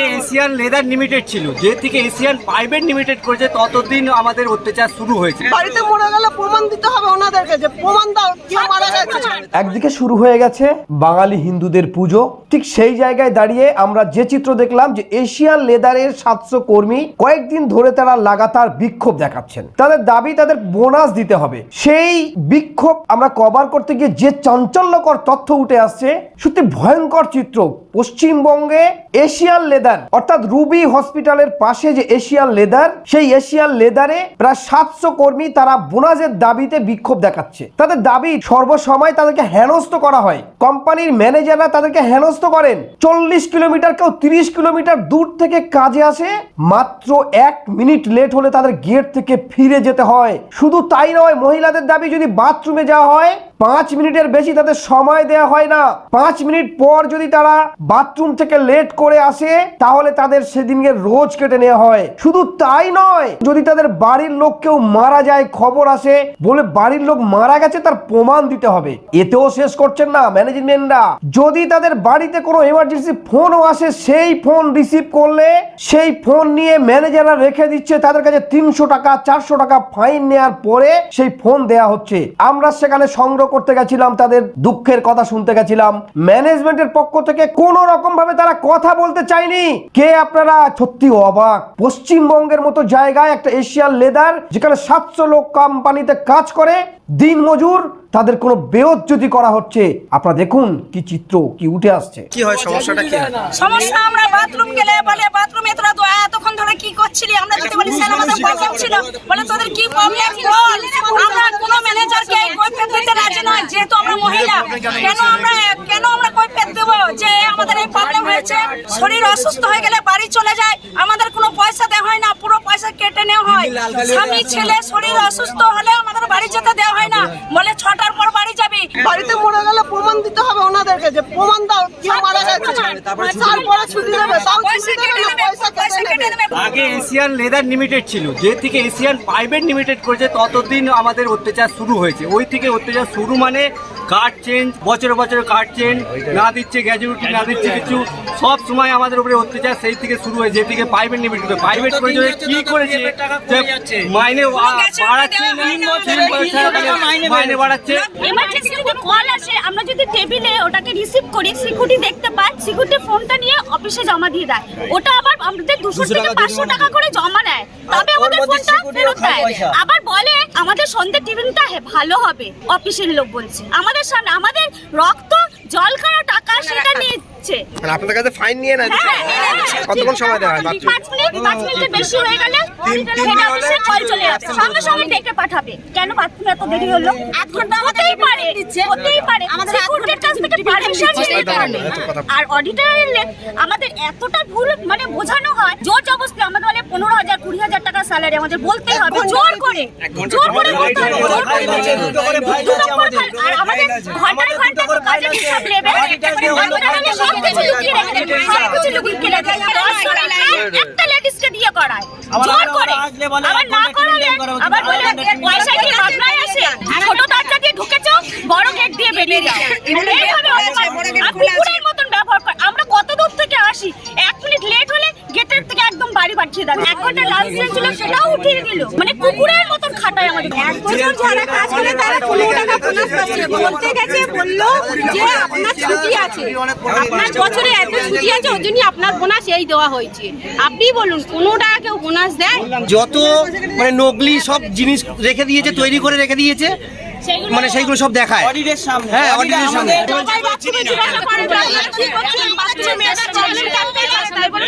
আগে Asian leather limited ছিল। যে থেকে এশিয়ান প্রাইভেট লিমিটেড করেছে ততদিন আমাদের অত্যাচার শুরু হয়েছে। বাড়িতে মরে গেলে প্রমাণ দিতে হবে ওনাদেরকে যে প্রমাণ দাও কে মারা গেছে। একদিকে শুরু হয়ে গেছে বাঙালি হিন্দুদের পুজো। ঠিক সেই জায়গায় দাঁড়িয়ে আমরা যে চিত্র দেখলাম যে এশিয়ান লেদারের সাতশো কর্মী কয়েকদিন ধরে তারা লাগাতার বিক্ষোভ দেখাচ্ছেন। তাদের দাবি তাদের বোনাস দিতে হবে। সেই বিক্ষোভ আমরা কভার করতে গিয়ে যে চাঞ্চল্যকর তথ্য উঠে আসছে সত্যি ভয়ঙ্কর চিত্র। পশ্চিমবঙ্গে এশিয়ান লেদার অর্থাৎ রুবি হসপিটালের পাশে যে এশিয়ান লেদার, সেই এশিয়ান লেদারে প্রায় সাতশো কর্মী তারা বোনাসের দাবিতে বিক্ষোভ দেখাচ্ছে। তাদের দাবি, সর্বসময় তাদেরকে হেনস্থ করা হয়। কোম্পানির ম্যানেজাররা তাদেরকে হেনস্থ করেন। চল্লিশ কিলোমিটার কেউ তিরিশ কিলোমিটার দূর থেকে কাজে আসে, মাত্র এক মিনিট লেট হলে তাদের গেট থেকে ফিরে যেতে হয়। শুধু তাই নয়, মহিলাদের দাবি, যদি বাথরুমে যাওয়া হয় পাঁচ মিনিটের বেশি তাদের সময় দেওয়া হয় না। পাঁচ মিনিট পর যদি তারা বাথরুম থেকে লেট করে আসে, তাহলে তাদের সেদিনকে রোজ কেটে নেওয়া হয়। শুধু তাই নয়, যদি তাদের বাড়ির লোক কেউ মারা যায়, খবর আসে, বলে বাড়ির লোক মারা গেছে, তার প্রমাণ দিতে হবে। এতেও শেষ করছেন না ম্যানেজমেন্টরা। যদি তাদের বাড়িতে কোনো এমার্জেন্সি ফোনও আসে, সেই ফোন রিসিভ করলে, সেই ফোন নিয়ে ম্যানেজাররা রেখে দিচ্ছে, তাদের কাছে তিনশো টাকা, চারশো টাকা ফাইন নেওয়ার পরে সেই ফোন দেয়া হচ্ছে। আমরা সেখানে সংগ্রহ করতে গেছিলাম তাদের দুঃখের কথা শুনতে গেছিলাম। ম্যানেজমেন্টের পক্ষ থেকে কোন রকম ভাবে তারা কথা বলতে চায়নি। কে আপনারা? সত্যি অবাক। পশ্চিমবঙ্গের মতো জায়গায় একটা এশিয়ান লেদার যেখানে সাতশো লোক কোম্পানিতে কাজ করে দিন মজুর তাদের কোনো বেয়জ্জতি করা হচ্ছে। আপনারা দেখুন কি চিত্র কি উঠে আসছে। কি হয় সমস্যাটা কি সমস্যা আমরা বাথরুম গেলে বলে বাথরুমে তোরা তো এতক্ষণ ধরে কি করছিলি? আমরা যদি বলি স্যার আমাদের প্রবলেম ছিল। বলে তোদের কি প্রবলেম বল। আমরা কোনো ম্যানেজারকে কৈফিয়ত দিতে রাজি নয় যেহেতু আমরা মহিলা কেন আমরা কেন আমরা কৈফিয়ত দেবো যে আমাদের এই প্রবলেম হয়েছে? শরীর অসুস্থ হয়ে গেলে বাড়ি চলে যায়। আমাদের কোনো পয়সা দেওয়া হয় না পুরো পয়সা কেটে নেওয়া হয়। স্বামী ছেলে শরীর অসুস্থ হলে আমাদের বাড়ি যেতে দেওয়া হয় না। বলে ছটার বাড়িতে মরে গেলে প্রমাণ দিতে হবে ওনাদেরকে যে প্রমাণ দাও কে মারা গেছে। তারপরে ছুটি দেবে তাও ছুটি দেবে না পয়সা কেটে নেবে আগে এশিয়ান লেদার লিমিটেড ছিল যে থেকে এশিয়ান প্রাইভেট লিমিটেড করেছে ততদিন আমাদের অত্যাচার শুরু হয়েছে। ওই থেকে অত্যাচার শুরু মানে কার্ড চেঞ্জ বছরে বছরে কার্ড চেঞ্জ না দিচ্ছে গ্র্যাজুইটি না দিচ্ছে কিছু সব সময় আমাদের উপরে অত্যাচার সেই থেকে শুরু হয়েছে যে থেকে প্রাইভেট লিমিটেড প্রাইভেট করেছে কি করেছে? মাইনে বাড়াচ্ছে মাইনে বাড়াচ্ছে। যদি কল আসে আমরা যদি টেবিলে ওটাকে রিসিভ করি সিকিউরিটি দেখতে পাই সিকিউরিটি ফোনটা নিয়ে অফিসে জমা দিয়ে দেয়। ওটা আবার আমাদের দুশো থেকে পাঁচশো টাকা করে জমা নেয়। তবে আমাদের ফোনটা ফেরত দেয়। আবার বলে আমাদের সন্ধ্যে টিফিনটা ভালো হবে অফিসের লোক বলছে। আমাদের সামনে আমাদের রক্ত জল খাওয়া টাকা সেটা নিচ্ছে। মানে আপনাদের কাছে ফাইন নিয়ে না হ্যাঁ। কতক্ষণ সময় দেওয়া হয় পাঁচ মিনিট পাঁচ মিনিটের বেশি হয়ে গেলে হেড অফিসে কল চলে যাবে সঙ্গে সঙ্গে ডেকে পাঠাবে। কেন বাথরুমে এত দেরি হলো? এক ঘণ্টা হতেই পারে হতেই পারে। আমাদের সিকিউরিটির কাছ থেকে পারমিশন নিতে কারণে আর অডিটরের আমাদের এতটা ভুল মানে বোঝানো হয় জোর জবরদস্তি আমাদের বলে পনেরো হাজার কুড়ি হাজার টাকা স্যালারি আমাদের বলতেই হবে। জোর করে জোর করে বলতে হবে জোর করে আর আমাদের ঘন্টায় ঘন্টায় কাজের হিসাব নেবে। আমাদের সব কিছু লুকিয়ে রেখে দেবে। লুকিয়ে রেখে দেবে দশ জনের কাজ একটা লেডিসকে দিয়ে করায়। জোর করে। আবার না করালে আবার বলে পয়সা কি মামলায় আসে। ছোট দরজা দিয়ে ঢুকেছো বড় গেট দিয়ে বেরিয়ে যাও। এইভাবে অপমান আর কুকুরের মতন ব্যবহার করে। আমরা কত দূর থেকে আসি? এক মিনিট লেট হলে গেটের থেকে একদম বাড়ি পাঠিয়ে দেয়। এক ঘণ্টা লাঞ্চ ছিল সেটাও উঠিয়ে দিল। মানে কুকুরের মতন খাটায় আমাদের। এক বছর যারা কাজ করে তারা পনেরো বলতে গেছে বলল যে আপনার ছুটি আছে। আপনার বছরে এত ছুটি আছে ওই জন্য আপনার বোনাস এই দেওয়া হয়েছে। আপনি বলুন পনেরো টাকা কেউ বোনাস দেয়? যত মানে নকলি সব জিনিস রেখে দিয়েছে তৈরি করে রেখে দিয়েছে মানে সেইগুলো সব দেখায়। হ্যাঁ অডিটের সামনে। বাথরুমে তাই বলে